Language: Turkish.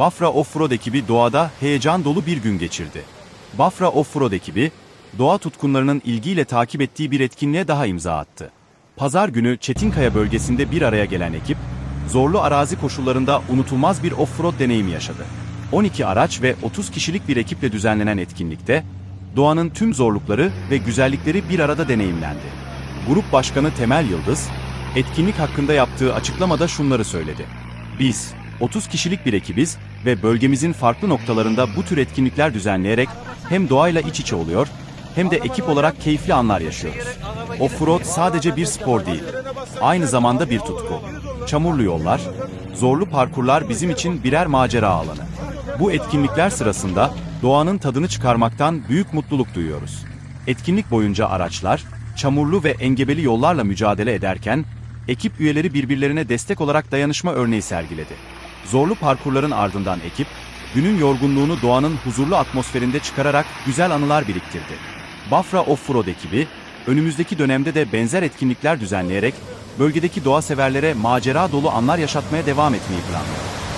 Bafra Offroad ekibi doğada heyecan dolu bir gün geçirdi. Bafra Offroad ekibi, doğa tutkunlarının ilgiyle takip ettiği bir etkinliğe daha imza attı. Pazar günü Çetinkaya bölgesinde bir araya gelen ekip, zorlu arazi koşullarında unutulmaz bir offroad deneyimi yaşadı. 12 araç ve 30 kişilik bir ekiple düzenlenen etkinlikte, doğanın tüm zorlukları ve güzellikleri bir arada deneyimlendi. Grup Başkanı Temel Yıldız, etkinlik hakkında yaptığı açıklamada şunları söyledi. Biz, 30 kişilik bir ekibiz ve bölgemizin farklı noktalarında bu tür etkinlikler düzenleyerek hem doğayla iç içe oluyor, hem de ekip olarak keyifli anlar yaşıyoruz. Offroad sadece bir spor değil, aynı zamanda bir tutku. Çamurlu yollar, zorlu parkurlar bizim için birer macera alanı. Bu etkinlikler sırasında doğanın tadını çıkarmaktan büyük mutluluk duyuyoruz. Etkinlik boyunca araçlar, çamurlu ve engebeli yollarla mücadele ederken, ekip üyeleri birbirlerine destek olarak dayanışma örneği sergiledi. Zorlu parkurların ardından ekip, günün yorgunluğunu doğanın huzurlu atmosferinde çıkararak güzel anılar biriktirdi. Bafra Offroad ekibi, önümüzdeki dönemde de benzer etkinlikler düzenleyerek, bölgedeki doğa severlere macera dolu anlar yaşatmaya devam etmeyi planlıyor.